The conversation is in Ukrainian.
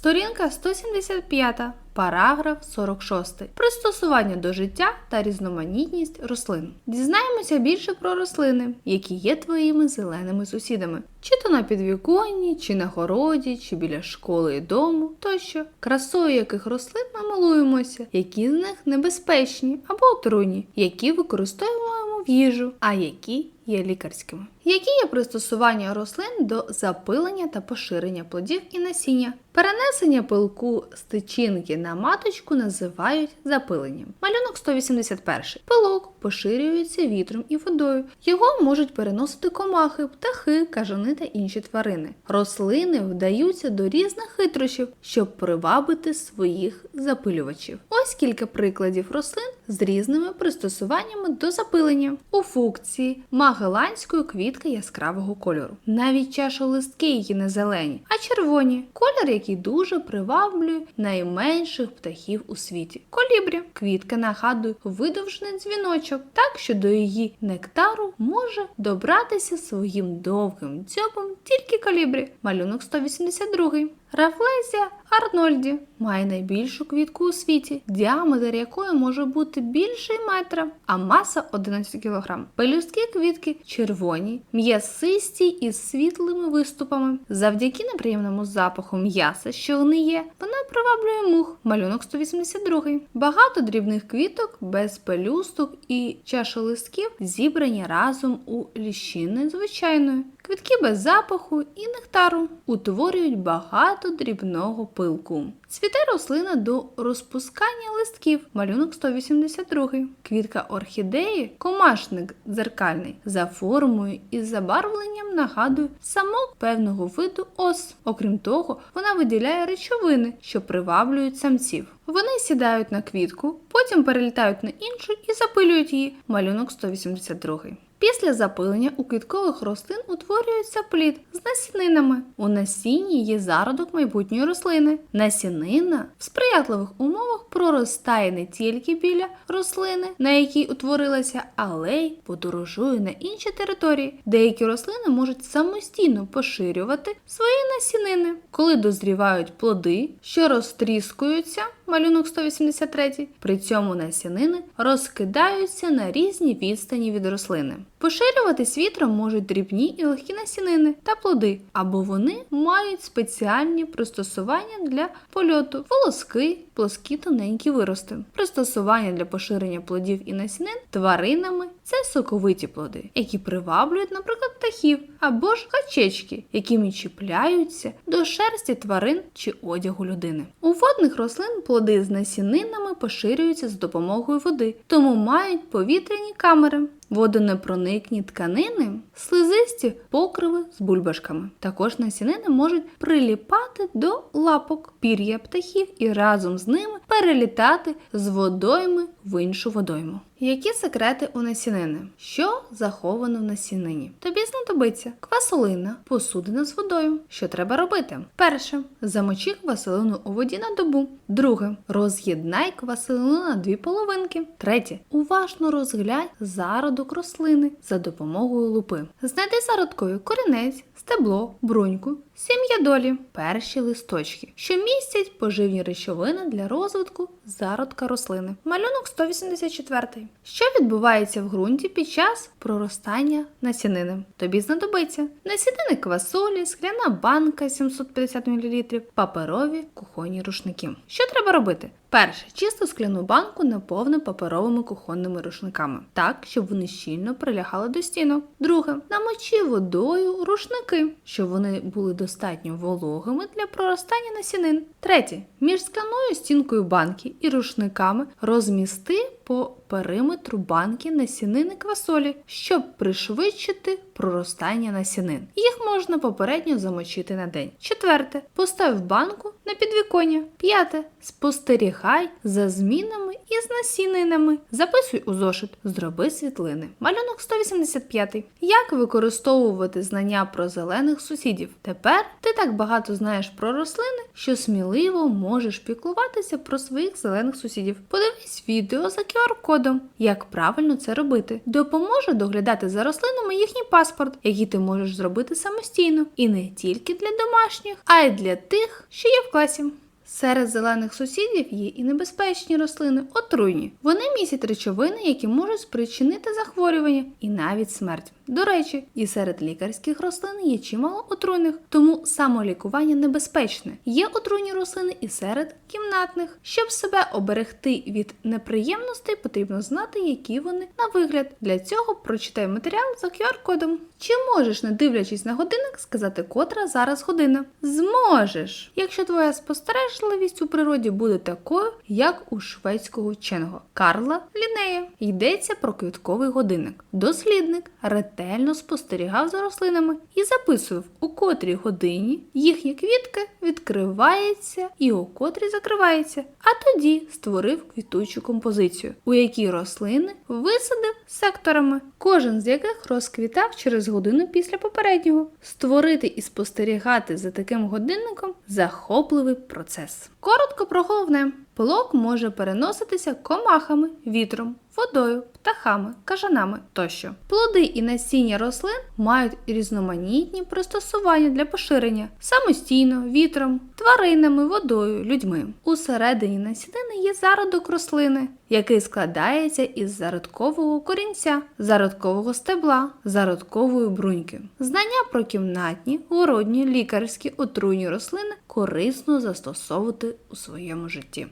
Сторінка 175. Параграф 46. Пристосування до життя та різноманітність рослин. Дізнаємося більше про рослини, які є твоїми зеленими сусідами. Чи то на підвіконні, чи на городі, чи біля школи і дому, тощо. Красою яких рослин ми милуємося, які з них небезпечні або отруйні, які використовуємо в їжу, а які є лікарськими. Які є пристосування рослин до запилення та поширення плодів і насіння? Перенесення пилку з тичинки на маточку називають запиленням. Малюнок 181. Пилок поширюється вітром і водою. Його можуть переносити комахи, птахи, кажани та інші тварини. Рослини вдаються до різних хитрощів, щоб привабити своїх запилювачів. Ось кілька прикладів рослин з різними пристосуваннями до запилення. У фукції магеланської квітки яскравого кольору. Навіть чашолистки її не зелені, а червоні. Колір, який дуже приваблює найменших птахів у світі. Колібрі. Квітка нагадує видовжений дзвіночок, так що до її нектару може добратися своїм довгим дзьобом тільки колібрі. Малюнок 182. Рафлезія Арнольді має найбільшу квітку у світі, діаметр якої може бути більше метра, а маса 11 кг. Пелюстки квітки червоні, м'ясисті із світлими виступами. Завдяки неприємному запаху м'яса, що вони є, вона приваблює мух. Малюнок 182. Багато дрібних квіток без пелюсток і чашолистків зібрані разом у ліщини звичайної. Квітки без запаху і нектару утворюють багато дрібного пилку. Цвіте рослина до розпускання листків. Малюнок 182. Квітка орхідеї, комашник дзеркальний, за формою і забарвленням нагадує самок певного виду ос. Окрім того, вона виділяє речовини, що приваблюють самців. Вони сідають на квітку, потім перелітають на іншу і запилюють її. Малюнок 182. Після запилення у квіткових рослин утворюється плід з насінинами. У насінні є зародок майбутньої рослини. Насінина в сприятливих умовах проростає не тільки біля рослини, на якій утворилася, але й подорожує на інші території. Деякі рослини можуть самостійно поширювати свої насінини. Коли дозрівають плоди, що розтріскуються, малюнок 183, при цьому насінини розкидаються на різні відстані від рослини. Поширюватись вітром можуть дрібні і легкі насінини та плоди, або вони мають спеціальні пристосування для польоту, волоски, плоскі тоненькі вирости. Пристосування для поширення плодів і насінин тваринами це соковиті плоди, які приваблюють, наприклад, птахів, або ж качечки, якими чіпляються до шерсті тварин чи одягу людини. У водних рослин плоди з насінинами поширюються з допомогою води, тому мають повітряні камери. Водонепроникні тканини, слизисті покриви з бульбашками. Також насінини можуть приліпати до лапок пір'я птахів і разом з ними перелітати з водойми в іншу водойму. Які секрети у насінини? Що заховано в насінині? Тобі знадобиться квасолина, посудина з водою. Що треба робити? Перше. Замочи квасолину у воді на добу. Друге. Роз'єднай квасолину на дві половинки. Третє. Уважно розглянь зародок рослини за допомогою лупи. Знайди зародкою корінець, стебло, бруньку, сім'я долі, перші листочки, що містять поживні речовини для розвитку зародка рослини. Малюнок 184. Що відбувається в ґрунті під час проростання насінини? Тобі знадобиться насінини квасолі, скляна банка 750 мл, паперові кухонні рушники. Що треба робити? Перше, чисту скляну банку наповни паперовими кухонними рушниками, так, щоб вони щільно прилягали до стінок. Друге, намочи водою рушники, щоб вони були достатньо вологими для проростання насінин. Третє, між скляною стінкою банки і рушниками розмісти по периметру банки насінини квасолі, щоб пришвидшити проростання насінин. Їх можна попередньо замочити на день. Четверте, постав банку на підвіконня. П'яте. Спостерігай за змінами із насінинами. Записуй у зошит, зроби світлини. Малюнок 185. Як використовувати знання про зелених сусідів? Тепер ти так багато знаєш про рослини, що сміливо можеш піклуватися про своїх зелених сусідів. Подивись відео за QR-кодом, як правильно це робити. Допоможе доглядати за рослинами їхній паспорт, який ти можеш зробити самостійно, і не тільки для домашніх, а й для тих, що є в класі. Серед зелених сусідів є і небезпечні рослини, отруйні. Вони містять речовини, які можуть спричинити захворювання і навіть смерть. До речі, і серед лікарських рослин є чимало отруйних, тому самолікування небезпечне. Є отруйні рослини і серед кімнатних. Щоб себе оберегти від неприємностей, потрібно знати, які вони на вигляд. Для цього прочитай матеріал за QR-кодом. Чи можеш, не дивлячись на годинник, сказати, котра зараз година? Зможеш, якщо твоя спостережливість у природі буде такою, як у шведського вченого Карла Лінея. Йдеться про квітковий годинник. Дослідник ретельно спостерігав за рослинами і записував, у котрій годині їхні квітки відкриваються і у котрій закриваються. А тоді створив квітучу композицію, у якій рослини висадив секторами, кожен з яких розквітав через годину після попереднього. Створити і спостерігати за таким годинником захопливий процес. Коротко про головне. Пилок може переноситися комахами, вітром, водою, птахами, кажанами тощо. Плоди і насіння рослин мають різноманітні пристосування для поширення самостійно, вітром, тваринами, водою, людьми. Усередині насінини є зародок рослини, який складається із зародкового корінця, зародкового стебла, зародкової бруньки. Знання про кімнатні, городні, лікарські, отруйні рослини корисно застосовувати у своєму житті.